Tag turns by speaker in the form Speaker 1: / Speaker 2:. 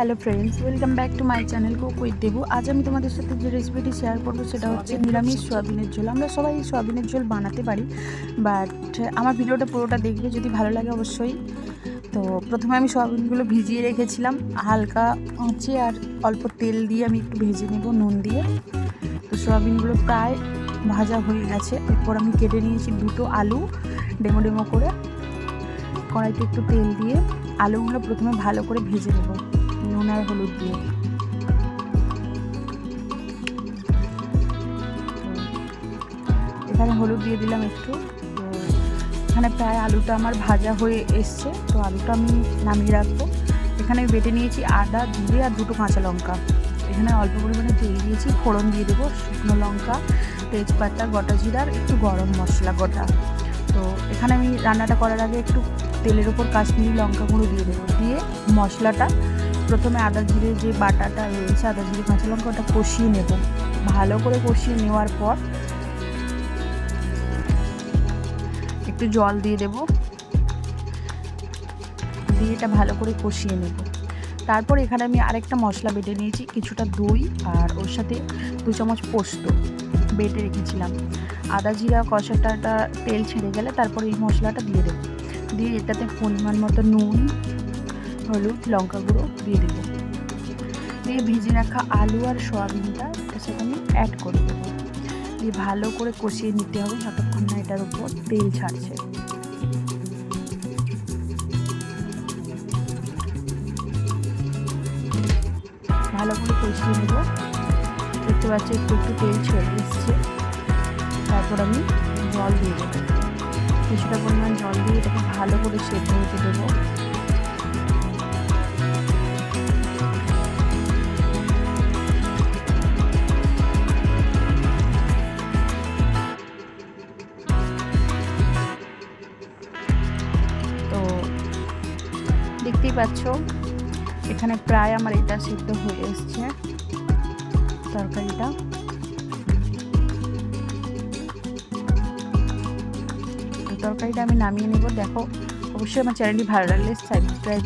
Speaker 1: Hello friends, welcome back to my channel cook with Debu. আজ আমি তোমাদের সাথে যে রেসিপিটি শেয়ার করব সেটা হচ্ছে নিরামিষ সোয়াবিনের ঝোল। আমরা সবাই এই সোয়াবিনের ঝোল বানাতে পারি বাট আমার ভিডিওটা পুরোটা দেখবে, যদি ভালো লাগে অবশ্যই। তো প্রথমে আমি সোয়াবিনগুলো ভিজিয়ে রেখেছিলাম। হালকা আঁচে আর অল্প তেল দিয়ে আমি একটু ভেজে নেব নুন দিয়ে। তো সোয়াবিনগুলো প্রায় ভাজা হয়ে গেছে। এরপর আমি কেটে নিয়েছি দুটো আলু, ডেমো ডেমো করে। কড়াইতে একটু তেল দিয়ে আলুগুলো প্রথমে ভালো করে ভেজে নেব। আর হলুদ দিয়ে। এখানে হলুদ দিয়ে দিলাম একটু। তো এখানে প্রায় আলুটা আমার ভাজা হয়ে এসছে, তো আলুটা আমি নামিয়ে রাখব। এখানে আমি বেটে নিয়েছি আদা, জিরে আর দুটো কাঁচা লঙ্কা। এখানে অল্প পরিমাণে তেল দিয়েছি, ফোড়ন দিয়ে দেবো শুকনো লঙ্কা, তেজপাতা গোটা জিরার একটু গরম মশলা গোটা। তো এখানে আমি রান্নাটা করার আগে একটু তেলের ওপর কাশ্মীরি লঙ্কা গুঁড়ো দিয়ে দেবো। দিয়ে মশলাটা প্রথমে আদা জিরে যে বাটাটা রয়েছে, আদা জিরে কাঁচা লঙ্কা ওটা কষিয়ে নেব। ভালো করে কষিয়ে নেওয়ার পর একটু জল দিয়ে দেব। দিয়ে এটা ভালো করে কষিয়ে নেব। তারপর এখানে আমি আরেকটা মশলা বেটে নিয়েছি, কিছুটা দই আর ওর সাথে দু চামচ পোস্ত বেটে রেখেছিলাম। আদা জিরা কষাটাটা তেল ছেড়ে গেলে তারপর এই মশলাটা দিয়ে দেবো। দিয়ে এটাতে পরিমাণ মতো নুন হলুদ লঙ্কা গুঁড়ো দিয়ে দেবো। দিয়ে ভেজে রাখা আলু আর সয়াবিনটা আমি অ্যাড করে দেবো। দিয়ে ভালো করে কষিয়ে নিতে হবে যতক্ষণ না এটার উপর তেল ছাড়ছে। ভালো করে কষিয়ে নেব। দেখতে পাচ্ছি একটু একটু তেল ছেড়ে এসছে তারপর আমি জল দিয়ে দেবো। কিছুটা পরিমাণ জল দিয়ে এটাকে ভালো করে সেদ্ধ হতে দেবো। দেখতেই পাচ্ছ, এখানে প্রায় আমার এটা সিদ্ধ হয়ে এসছে, তরকারিটা। তরকারিটা আমি নামিয়ে নেব। দেখো, অবশ্যই আমার চ্যানেলটি ভালো লাগলে সাবস্ক্রাইব